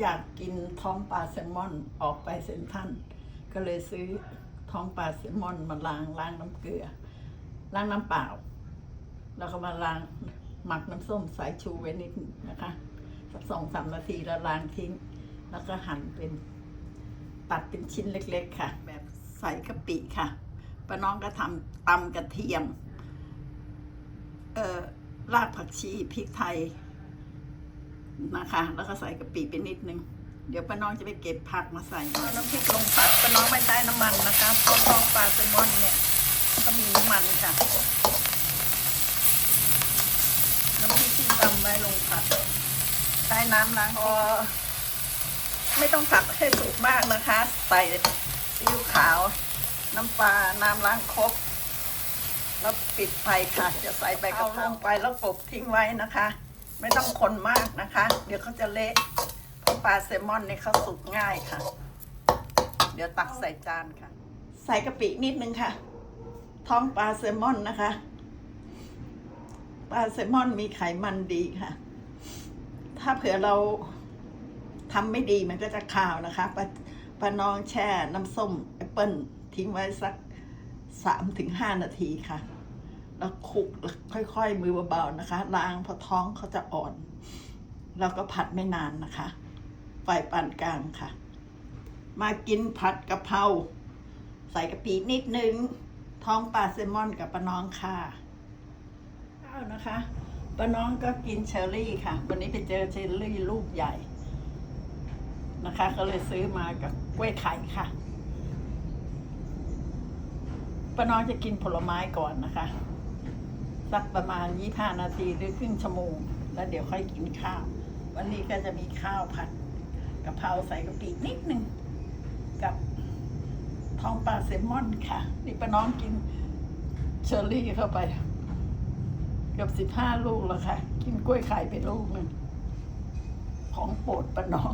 อยากกินท้องปลาแซลมอนออกไปเซนทันก็เลยซื้อท้องปลาแซลมอนมาล้างล้างน้ำเกลือ ล้างน้ำเปล่า แล้วก็มาล้างหมักน้ำส้มสายชูไว้นิดหนึ่งนะคะสักสองสามนาทีแล้วล้างทิ้ง แล้วก็หั่นเป็นตัดเป็นชิ้นเล็ก ๆ ค่ะ แบบใส่กะปิค่ะป้าน้องก็ทำตำกระเทียม เอ่อรากผักชีพริกไทย นะคะ แล้วก็ใส่กะปิไปนิดนึง เดี๋ยวป้าน้องจะไปเก็บผักมาใส่เอาน้ำพริกลงผัดป้าน้องไม่ใช้น้ำมันนะคะเพราะท้องปลาแซลมอนเนี่ยก็มีน้ำมันค่ะ น้ำพริกที่ตำไว้ลงผัด ใช้น้ำล้างพอไม่ต้องผัดให้สุกมากนะคะ ใส่ซีอิ๊วขาว น้ำปลา น้ำล้างครกแล้วปิดไฟค่ะ จะใส่ใบกะเพราลงไปแล้วกบทิ้งไว้นะคะ ไม่ต้องคนมากนะคะ เดี๋ยวเขาจะเละเพราะปลาแซลมอนเนี่ยเขาสุกง่ายค่ะ เดี๋ยวตักใส่จานค่ะ ใส่กะปินิดนึงค่ะ ท้องปลาแซลมอนนะคะ ปลาแซลมอนมีไขมันดีค่ะ ถ้าเผื่อเราทำไม่ดีมันก็จะคาวนะคะปลาปลาน้องแช่น้ำส้มแอปเปิ้ลทิ้งไว้สักสามถึงห้านาทีค่ะ แล้วคลุกค่อยๆ มือเบาๆนะคะ ล้างเพราะท้องเขาจะอ่อน แล้วก็ผัดไม่นานนะคะ ไฟปานกลางค่ะ มากินผัดกะเพราใส่กะปินิดนึง ท้องปลาแซลมอนกับปลาน้องค่ะข้าวนะคะปลาน้องก็กินเชอร์รี่ค่ะ วันนี้ไปเจอเชอร์รี่ลูกใหญ่นะคะ ก็เลยซื้อมากับกล้วยไข่ค่ะป้าน้องจะกินผลไม้ก่อนนะคะ สักประมาณยี่ห้านาทีหรือครึ่งชั่วโมง แล้วเดี๋ยวค่อยกินข้าว วันนี้ก็จะมีข้าวผัดกะเพราใส่กะปินิดนึง กับทองปลาแซลมอนค่ะ นี่ป้าน้องกินเชอร์รี่เข้าไปเกือบสิบห้าลูกแล้วค่ะ กินกล้วยไข่ไปลูกหนึ่งของโปรดป้าน้อง